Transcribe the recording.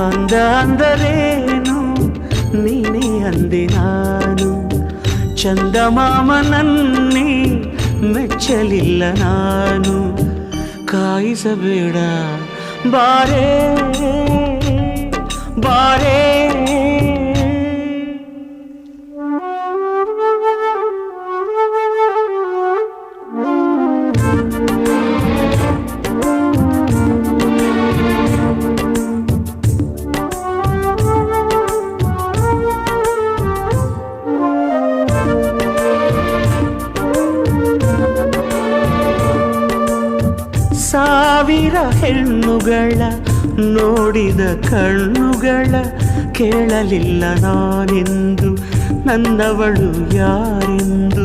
ಅಂದ ಅಂದರೇನು ನೀನೇ ಅಂದೆ ನಾನು ಚಂದಮಾಮನನ್ನೇ ಮೆಚ್ಚಲಿಲ್ಲ ನಾನು ಕಾಯಿಸಬೇಡ ಬಾರೇ ಬಾರೇ ಸಾವಿರ ಹೆಣ್ಣುಗಳ ನೋಡಿದ ಕಣ್ಣುಗಳ ಕೇಳಲಿಲ್ಲ ನಾನೆಂದು ನನ್ನವಳು ಯಾರೆಂದು?